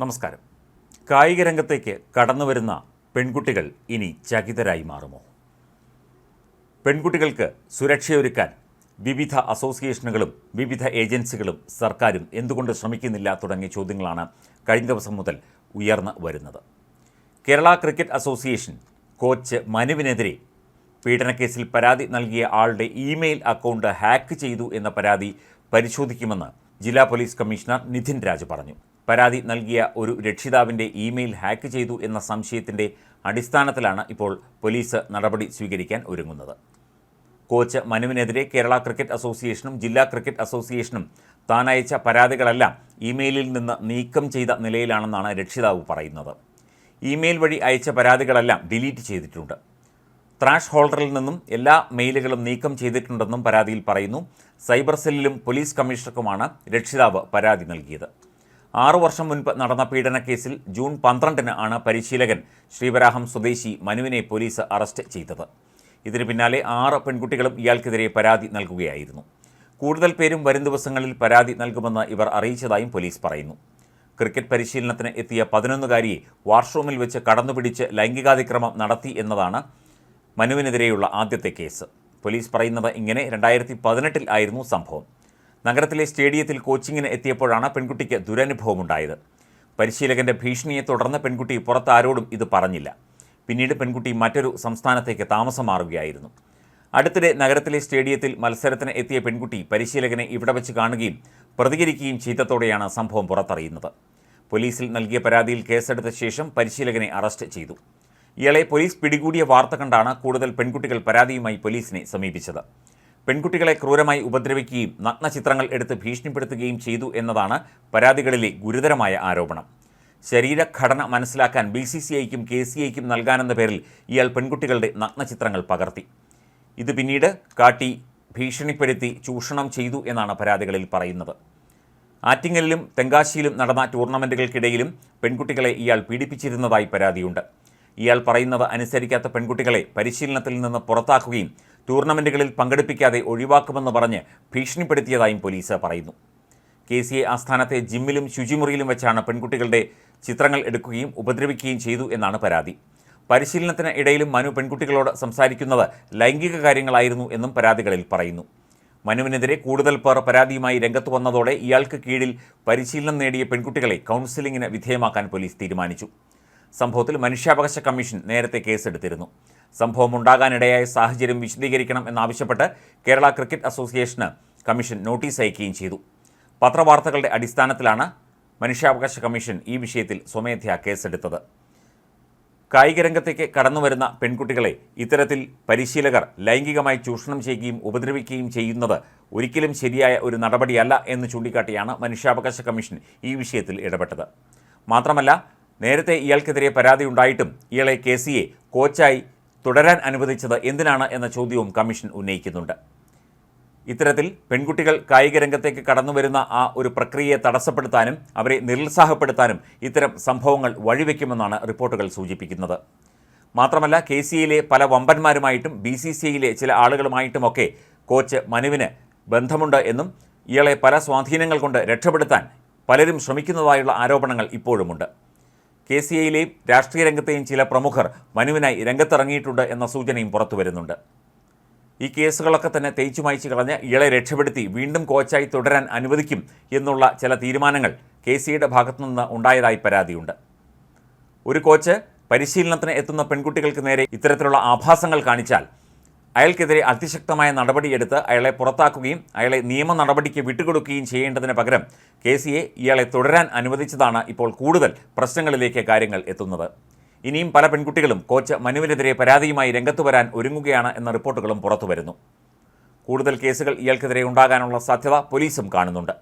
നമസ്കാരം. കായിക രംഗത്തേക്ക് കടന്നു വരുന്ന പെൺകുട്ടികൾ ഇനി ചകിതരായി മാറുമോ? പെൺകുട്ടികൾക്ക് സുരക്ഷയൊരുക്കാൻ വിവിധ അസോസിയേഷനുകളും വിവിധ ഏജൻസികളും സർക്കാരും എന്തുകൊണ്ട് ശ്രമിക്കുന്നില്ല തുടങ്ങിയ ചോദ്യങ്ങളാണ് കഴിഞ്ഞ ദിവസം മുതൽ ഉയർന്നു വരുന്നത്. കേരള ക്രിക്കറ്റ് അസോസിയേഷൻ കോച്ച് മനുവിനെതിരെ പീഡനക്കേസിൽ പരാതി നൽകിയ ആളുടെ ഇമെയിൽ അക്കൗണ്ട് ഹാക്ക് ചെയ്തു എന്ന പരാതി പരിശോധിക്കുമെന്ന് ജില്ലാ പോലീസ് കമ്മീഷണർ നിധിൻ രാജ് പറഞ്ഞു. പരാതി നൽകിയ ഒരു രക്ഷിതാവിന്റെ ഇമെയിൽ ഹാക്ക് ചെയ്തു എന്ന സംശയത്തിന്റെ അടിസ്ഥാനത്തിലാണ് ഇപ്പോൾ പോലീസ് നടപടി സ്വീകരിക്കാൻ ഒരുങ്ങുന്നത്. കോച്ച് മനുവിനെതിരെ കേരള ക്രിക്കറ്റ് അസോസിയേഷനും ജില്ലാ ക്രിക്കറ്റ് അസോസിയേഷനും താനയച്ച പരാതികളെല്ലാം ഇമെയിലിൽ നിന്ന് നീക്കം ചെയ്ത നിലയിലാണെന്നാണ് രക്ഷിതാവ് പറയുന്നത്. ഇമെയിൽ വഴി അയച്ച പരാതികളെല്ലാം ഡിലീറ്റ് ചെയ്തിട്ടുണ്ട്. ത്രാഷ് ഹോൾഡറിൽ നിന്നും എല്ലാ മെയിലുകളും നീക്കം ചെയ്തിട്ടുണ്ടെന്നും പരാതിയിൽ പറയുന്നു. സൈബർ സെല്ലിലും പോലീസ് കമ്മീഷണർക്കുമാണ് രക്ഷിതാവ് പരാതി നൽകിയത്. ആറു വർഷം മുൻപ് നടന്ന പീഡനക്കേസിൽ ജൂൺ പന്ത്രണ്ടിന് ആണ് പരിശീലകൻ ശ്രീവരാഹം സ്വദേശി മനുവിനെ പോലീസ് അറസ്റ്റ് ചെയ്തത്. ഇതിന് പിന്നാലെ ആറ് പെൺകുട്ടികളും ഇയാൾക്കെതിരെ പരാതി നൽകുകയായിരുന്നു. കൂടുതൽ പേരും വരും ദിവസങ്ങളിൽ പരാതി നൽകുമെന്ന് ഇവർ അറിയിച്ചതായും പോലീസ് പറയുന്നു. ക്രിക്കറ്റ് പരിശീലനത്തിന് എത്തിയ പതിനൊന്നുകാരിയെ വാഷ്റൂമിൽ വെച്ച് കടന്നുപിടിച്ച് ലൈംഗികാതിക്രമം നടത്തി എന്നതാണ് മനുവിനെതിരെയുള്ള ആദ്യത്തെ കേസ്. പോലീസ് പറയുന്നത് ഇങ്ങനെ രണ്ടായിരത്തി പതിനെട്ടിൽ ആയിരുന്നു സംഭവം. നഗരത്തിലെ സ്റ്റേഡിയത്തിൽ കോച്ചിങ്ങിന് എത്തിയപ്പോഴാണ് പെൺകുട്ടിക്ക് ദുരനുഭവമുണ്ടായത്. പരിശീലകന്റെ ഭീഷണിയെ തുടർന്ന് പെൺകുട്ടി പുറത്താരോടും ഇത് പറഞ്ഞില്ല. പിന്നീട് പെൺകുട്ടി മറ്റൊരു സംസ്ഥാനത്തേക്ക് താമസം മാറുകയായിരുന്നു. അടുത്തിടെ നഗരത്തിലെ സ്റ്റേഡിയത്തിൽ മത്സരത്തിന് എത്തിയ പെൺകുട്ടി പരിശീലകനെ ഇവിടെ വെച്ച് കാണുകയും പ്രതികരിക്കുകയും ചെയ്തതോടെയാണ് സംഭവം പുറത്തറിയുന്നത്. പോലീസിൽ നൽകിയ പരാതിയിൽ കേസെടുത്ത ശേഷം പരിശീലകനെ അറസ്റ്റ് ചെയ്തു. ഇയാളെ പോലീസ് പിടികൂടിയ വാർത്ത കണ്ടാണ് കൂടുതൽ പെൺകുട്ടികൾ പരാതിയുമായി പോലീസിനെ സമീപിച്ചത്. പെൺകുട്ടികളെ ക്രൂരമായി ഉപദ്രവിക്കുകയും നഗ്നചിത്രങ്ങൾ എടുത്ത് ഭീഷണിപ്പെടുത്തുകയും ചെയ്തു എന്നതാണ് പരാതികളിലെ ഗുരുതരമായ ആരോപണം. ശരീരഘടന മനസ്സിലാക്കാൻ ബി സി സി ഐക്കും കെ സി ഐക്കും നൽകാനെന്ന പേരിൽ ഇയാൾ പെൺകുട്ടികളുടെ നഗ്നചിത്രങ്ങൾ പകർത്തി. ഇത് പിന്നീട് കാട്ടി ഭീഷണിപ്പെടുത്തി ചൂഷണം ചെയ്തു എന്നാണ് പരാതികളിൽ പറയുന്നത്. ആറ്റിങ്ങലിലും തെങ്കാശിയിലും നടന്ന ടൂർണമെന്റുകൾക്കിടയിലും പെൺകുട്ടികളെ ഇയാൾ പീഡിപ്പിച്ചിരുന്നതായി പരാതിയുണ്ട്. ഇയാൾ പറയുന്നത് അനുസരിക്കാത്ത പെൺകുട്ടികളെ പരിശീലനത്തിൽ നിന്ന് പുറത്താക്കുകയും ടൂർണമെന്റുകളിൽ പങ്കെടുപ്പിക്കാതെ ഒഴിവാക്കുമെന്ന് പറഞ്ഞ് ഭീഷണിപ്പെടുത്തിയതായും പോലീസ് പറയുന്നു. കെ സി എ ആസ്ഥാനത്തെ ജിമ്മിലും ശുചിമുറിയിലും വെച്ചാണ് പെൺകുട്ടികളുടെ ചിത്രങ്ങൾ എടുക്കുകയും ഉപദ്രവിക്കുകയും ചെയ്തു എന്നാണ് പരാതി. പരിശീലനത്തിന് ഇടയിലും മനു പെൺകുട്ടികളോട് സംസാരിക്കുന്നത് ലൈംഗിക കാര്യങ്ങളായിരുന്നു എന്നും പരാതികളിൽ പറയുന്നു. മനുവിനെതിരെ കൂടുതൽ പേർ പരാതിയുമായി രംഗത്ത് വന്നതോടെ ഇയാൾക്ക് കീഴിൽ പരിശീലനം നേടിയ പെൺകുട്ടികളെ കൗൺസിലിംഗിന് വിധേയമാക്കാൻ പോലീസ് തീരുമാനിച്ചു. സംഭവത്തിൽ മനുഷ്യാവകാശ കമ്മീഷൻ നേരത്തെ കേസെടുത്തിരുന്നു. സംഭവം ഉണ്ടാകാനിടയായ സാഹചര്യം വിശദീകരിക്കണം എന്നാവശ്യപ്പെട്ട് കേരള ക്രിക്കറ്റ് അസോസിയേഷന് കമ്മീഷൻ നോട്ടീസ് അയക്കുകയും ചെയ്തു. പത്രവാർത്തകളുടെ അടിസ്ഥാനത്തിലാണ് മനുഷ്യാവകാശ കമ്മീഷൻ ഈ വിഷയത്തിൽ സ്വമേധയാ കേസെടുത്തത്. കായിക രംഗത്തേക്ക് കടന്നുവരുന്ന പെൺകുട്ടികളെ ഇത്തരത്തിൽ പരിശീലകർ ലൈംഗികമായി ചൂഷണം ചെയ്യുകയും ഉപദ്രവിക്കുകയും ചെയ്യുന്നത് ഒരിക്കലും ശരിയായ ഒരു നടപടിയല്ല എന്ന് ചൂണ്ടിക്കാട്ടിയാണ് മനുഷ്യാവകാശ കമ്മീഷൻ ഈ വിഷയത്തിൽ ഇടപെട്ടത്. മാത്രമല്ല നേരത്തെ ഇയാൾക്കെതിരെ പരാതി ഉണ്ടായിട്ടും ഇയാളെ കെ സിയെ കോച്ചായി തുടരാൻ അനുവദിച്ചത് എന്തിനാണ് എന്ന ചോദ്യവും കമ്മീഷൻ ഉന്നയിക്കുന്നുണ്ട്. ഇത്തരത്തിൽ പെൺകുട്ടികൾ കായിക രംഗത്തേക്ക് കടന്നുവരുന്ന ആ ഒരു പ്രക്രിയയെ തടസ്സപ്പെടുത്താനും അവരെ നിരുത്സാഹപ്പെടുത്താനും ഇത്തരം സംഭവങ്ങൾ വഴിവെക്കുമെന്നാണ് റിപ്പോർട്ടുകൾ സൂചിപ്പിക്കുന്നത്. മാത്രമല്ല കെ സി എയിലെ പല വമ്പന്മാരുമായിട്ടും ബി സി സി ഐയിലെ ചില ആളുകളുമായിട്ടുമൊക്കെ കോച്ച് മനുവിന് ബന്ധമുണ്ട് എന്നും ഇയാളെ പല സ്വാധീനങ്ങൾ കൊണ്ട് രക്ഷപ്പെടുത്താൻ പലരും ശ്രമിക്കുന്നതായുള്ള ആരോപണങ്ങൾ ഇപ്പോഴുമുണ്ട്. കെ സി ഐയിലെയും രാഷ്ട്രീയ രംഗത്തെയും ചില പ്രമുഖർ മനുവിനായി രംഗത്തിറങ്ങിയിട്ടുണ്ട് എന്ന സൂചനയും പുറത്തു വരുന്നുണ്ട്. ഈ കേസുകളൊക്കെ തന്നെ തേച്ചു മായ്ച്ചു കളഞ്ഞ് ഇയാളെ രക്ഷപ്പെടുത്തി വീണ്ടും കോച്ചായി തുടരാൻ അനുവദിക്കും എന്നുള്ള ചില തീരുമാനങ്ങൾ കെ സിയുടെ ഭാഗത്തുനിന്ന് ഉണ്ടായതായി പരാതിയുണ്ട്. ഒരു കോച്ച് പരിശീലനത്തിന് എത്തുന്ന പെൺകുട്ടികൾക്ക് നേരെ ഇത്തരത്തിലുള്ള ആഭാസങ്ങൾ കാണിച്ചാൽ അയാൾക്കെതിരെ അതിശക്തമായ നടപടിയെടുത്ത് അയാളെ പുറത്താക്കുകയും അയാളെ നിയമ നടപടിക്ക് വിട്ടുകൊടുക്കുകയും ചെയ്യേണ്ടതിന് പകരം കെ സിയെ ഇയാളെ തുടരാൻ അനുവദിച്ചതാണ് ഇപ്പോൾ കൂടുതൽ പ്രശ്നങ്ങളിലേക്ക് കാര്യങ്ങൾ എത്തുന്നത്. ഇനിയും പല പെൺകുട്ടികളും കോച്ച് മനുവിനെതിരെ പരാതിയുമായി രംഗത്തു വരാൻ ഒരുങ്ങുകയാണ് എന്ന റിപ്പോർട്ടുകളും പുറത്തുവരുന്നു. കൂടുതൽ കേസുകൾ ഇയാൾക്കെതിരെ ഉണ്ടാകാനുള്ള സാധ്യത പോലീസും കാണുന്നുണ്ട്.